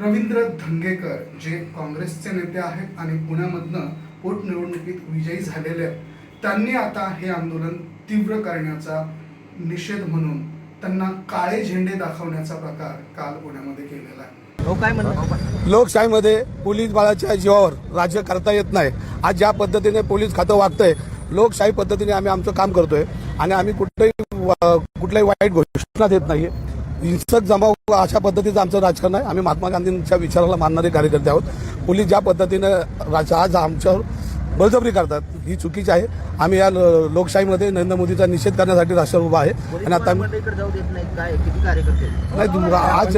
रवींद्र धंगेकर जे काँग्रेसचे नेते आहेत आणि पुण्यामधनं पोटनिवडणुकीत विजयी झालेले आहेत त्यांनी आता हे आंदोलन तीव्र करण्याचा निषेध म्हणून त्यांना काळे झेंडे दाखवण्याचा प्रकार काल पुण्यामध्ये केलेला आहे. हो लोकशाहीमध्ये पोलीस बाळाच्या जीवावर राज्य करता येत नाही. आज ज्या पद्धतीने पोलीस खातं वागतंय लोकशाही पद्धतीने आम्ही आमचं काम करतोय आणि आम्ही कुठल्याही वा- कुठल्याही वाईट घोषणा देत नाही हिंसक जमाव अशा पद्धतीचं आमचं राजकारण आहे. आम्ही महात्मा गांधींच्या विचाराला मानणारे कार्यकर्ते आहोत. पोलीस ज्या पद्धतीनं राज- आज आमच्यावर बळजबरी करतात ही चुकीची आहे. आम्ही या लोकशाहीमध्ये नरेंद्र मोदीचा निषेध करण्यासाठी राष्ट्र उभा आहे. आणि आता आम्ही इकडे जाऊ देत नाहीत काय? किती कार्यकर्ते आहेत? नाही आज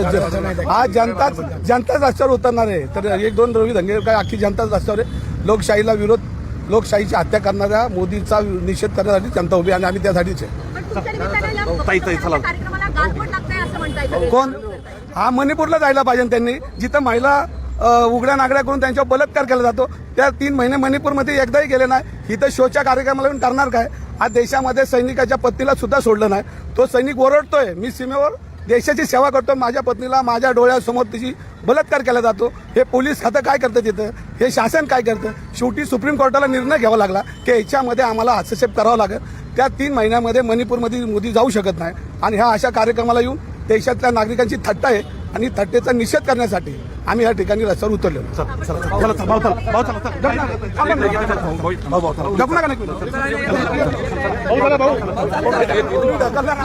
आज जनताच जनताच रस्त्यावर उतरणार आहे. तर एक दोन रवी धंगे काय अख्खी जनताच रस्त्यावर आहे. लोकशाहीला विरोध लोकशाहीची हत्या करणाऱ्या मोदीचा निषेध करण्यासाठी जनता उभी आहे आणि आम्ही त्यासाठीच आहे. कोण? हा मणिपूरला जायला पाहिजे त्यांनी. जिथं महिला उघड्या नागड्या करून त्यांच्यावर बलात्कार केला जातो त्या तीन महिने मणिपूरमध्ये एकदाही गेले नाही. इथं शोच्या कार्यक्रमाला येऊन करणार काय? हा देशामध्ये सैनिकाच्या पत्नीला सुद्धा सोडलं नाही. तो सैनिक ओरडतोय. मी सीमेवर देशाची सेवा करतो माझ्या पत्नीला माझ्या डोळ्यासमोर तिची बलात्कार केला जातो. हे पोलीस खातं काय करतं तिथं हे शासन काय करतं? शेवटी सुप्रीम कोर्टाला निर्णय घ्यावा लागला की याच्यामध्ये आम्हाला हस्तक्षेप करावा लागेल. त्या तीन महिन्यामध्ये मणिपूरमध्ये मोदी जाऊ शकत नाही. आणि ह्या अशा कार्यक्रमाला येऊन देशातल्या नागरिकांची थट्टा आहे आणि थट्टेचा निषेध करण्यासाठी आम्ही या ठिकाणी रस्त्यावर उतरलेलो भाऊ.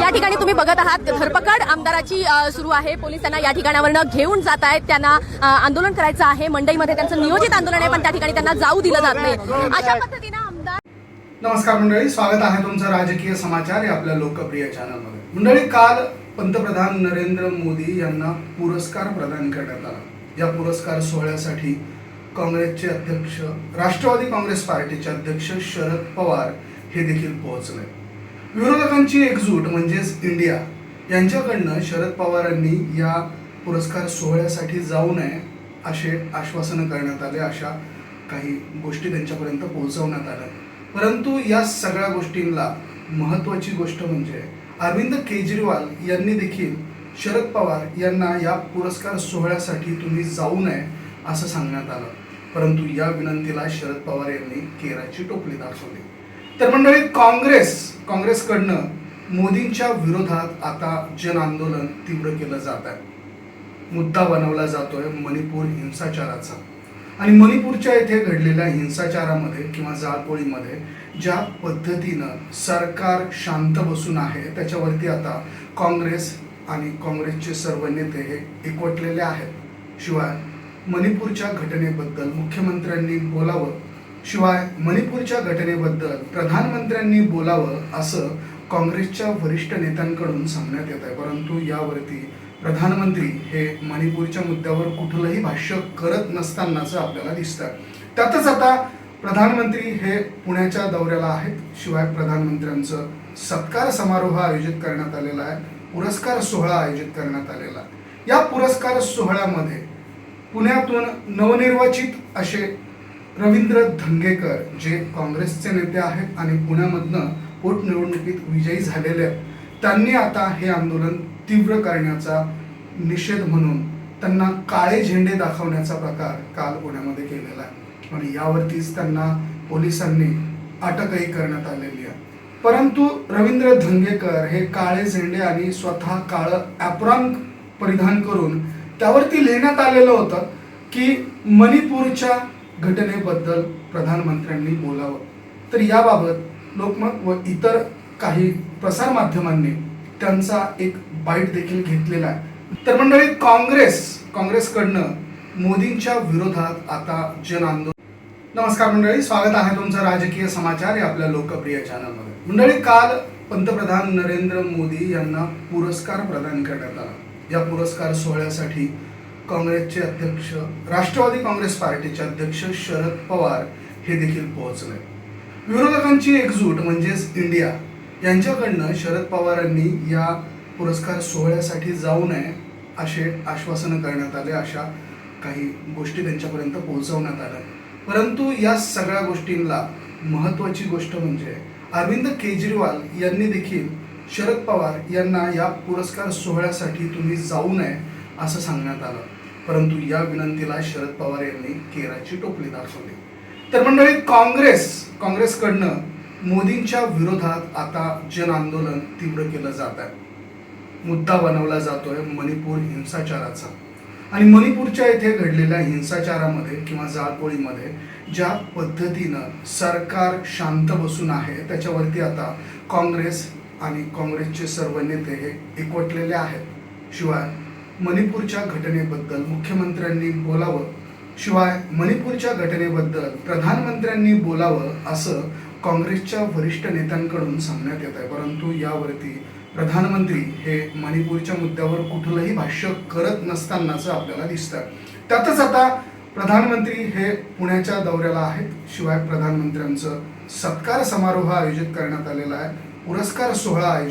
या ठिकाणी तुम्ही बघत आहात धरपकड आमदाराची सुरू आहे. पोलीस त्यांना या ठिकाणावरनं घेऊन जात आहेत. त्यांना आंदोलन करायचं आहे. मंडईमध्ये त्यांचं नियोजित आंदोलन आहे पण त्या ठिकाणी त्यांना जाऊ दिलं जात नाही. अशा पद्धतीनं आमदार नमस्कार मंडळी स्वागत आहे तुमचं राजकीय समाचार या आपल्या लोकप्रिय चॅनलमध्ये मंडळी काल पंतप्रधान नरेंद्र मोदी यांना पुरस्कार प्रदान करण्यात आला. या पुरस्कार सोहळ्यासाठी काँग्रेसचे अध्यक्ष राष्ट्रवादी काँग्रेस पार्टीचे अध्यक्ष शरद पवार हे देखील पोहोचले. विरोधकांची एकजूट म्हणजेच इंडिया यांच्याकडनं शरद पवारांनी या पुरस्कार सोहळ्यासाठी जाऊ नये असे आश्वासनं करण्यात आले अशा काही गोष्टी त्यांच्यापर्यंत पोहोचवण्यात आल्या. परंतु या सगळ्या गोष्टींना महत्त्वाची गोष्ट म्हणजे अरविंद केजरीवाल यांनी देखील शरद पवार यांना या पुरस्कार सोहळ्यासाठी तुम्ही जाऊ नये असं सांगण्यात आलं. परंतु या विनंतीला शरद पवार यांनी केराची टोपली दाखवली. तर मंडळी काँग्रेस काँग्रेसकडनं मोदींच्या विरोधात आता जन आंदोलन तीव्र केलं जात आहे. मुद्दा बनवला जातोय मणिपूर हिंसाचाराचा. आणि मणिपूरच्या येथे घडलेल्या हिंसाचारामध्ये किंवा जाळपोळीमध्ये ज्या पद्धतीनं सरकार शांत बसून आहे त्याच्यावरती आता काँग्रेस आणि काँग्रेसचे सर्व नेते हे एकवटलेले आहेत. शिवाय मणिपूरच्या घटनेबद्दल मुख्यमंत्र्यांनी बोलावं शिवाय मणिपूरच्या घटनेबद्दल प्रधानमंत्र्यांनी बोलावं असं काँग्रेसच्या वरिष्ठ नेत्यांकडून सांगण्यात येत आहे. परंतु यावरती प्रधानमंत्री हे मणिपूरच्या मुद्द्यावर कुठलंही भाष्य करत नसतानाचं आपल्याला दिसतं. त्यातच आता प्रधानमंत्री हे पुण्याच्या दौऱ्याला आहेत. शिवाय प्रधानमंत्र्यांचं सत्कार समारोह आयोजित करण्यात आलेला आहे. पुरस्कार सोहळा आयोजित करण्यात आलेला आहे. या पुरस्कार सोहळ्यामध्ये पुण्यातून नवनिर्वाचित असे रवींद्र धंगेकर जे काँग्रेसचे नेते आहेत आणि पुण्यामधनं पोटनिवडणुकीत विजयी झालेले आहेत. त्यांनी आता हे आंदोलन तीव्र करण्याचा निषेध म्हणून त्यांना काळे झेंडे दाखवण्याचा प्रकार काल पुण्यामध्ये केलेला आहे. आणि यावरतीच त्यांना पोलिसांनी अटकही करण्यात आलेली आहे. परंतु रवींद्र धंगेकर हे काळे झेंडे आणि स्वतः काळं ॲप्रॉन परिधान करून त्यावरती लिहिण्यात आलेलं होतं की मणिपूरच्या घटनेबद्दल प्रधानमंत्र्यांनी बोलावं. तर याबाबत लोकमत व इतर काही प्रसारमाध्यमांनी त्यांचा एक बाईट देखील घेतलेला आहे. तर मंडळी काँग्रेस काँग्रेसकडनं मोदींच्या विरोधात आता जन आंदोलन. नमस्कार मंडळी स्वागत आहे तुमचं राजकीय समाचार या आपल्या लोकप्रिय चॅनलमध्ये मंडळी काल पंतप्रधान नरेंद्र मोदी यांना पुरस्कार प्रदान करण्यात आला. या पुरस्कार सोहळ्यासाठी काँग्रेसचे अध्यक्ष राष्ट्रवादी काँग्रेस पार्टीचे अध्यक्ष शरद पवार हे देखील पोहोचले. विरोधकांची एकजूट म्हणजेच इंडिया यांच्याकडनं शरद पवारांनी या पुरस्कार सोहळ्यासाठी जाऊ नये असे आश्वासनं करण्यात आले अशा काही गोष्टी त्यांच्यापर्यंत पोहोचवण्यात आल्या. परंतु या सगळ्या गोष्टींना महत्त्वाची गोष्ट म्हणजे अरविंद केजरीवाल यांनी देखील शरद पवार यांना या पुरस्कार सोहळ्यासाठी तुम्ही जाऊ नये असं सांगण्यात आलं. परंतु या विनंतीला शरद पवार यांनी केराची टोपली दाखवली. तर मंडळी काँग्रेस काँग्रेसकडनं मोदींच्या विरोधात आता जन आंदोलन तीव्र केलं जात आहे. मुद्दा बनवला जातोय मणिपूर हिंसाचाराचा. आणि मणिपूरच्या येथे घडलेल्या हिंसाचारामध्ये किंवा जाळपोळीमध्ये ज्या पद्धतीनं सरकार शांत बसून आहे त्याच्यावरती आता काँग्रेस आणि काँग्रेसचे सर्व नेते हे एकवटलेले आहेत. शिवाय मणिपूरच्या घटनेबद्दल मुख्यमंत्र्यांनी बोलावं. शिवाय मणिपूरच्या घटनेबद्दल प्रधानमंत्र्यांनी बोलावं असं काँग्रेसच्या वरिष्ठ नेत्यांकडून सांगण्यात येत आहे. परंतु यावरती प्रधानमंत्री हे मणिपूरच्या मुद्द्यावर कुठलंही भाष्य करत नसतानाच आपल्याला दिसतं त्यातच आता प्रधानमंत्री हे पुण्याच्या दौऱ्याला आहेत. शिवाय प्रधानमंत्र्यांचं सत्कार समारोह आयोजित करण्यात आलेला आहे. पुरस्कार सोहळा आयोजित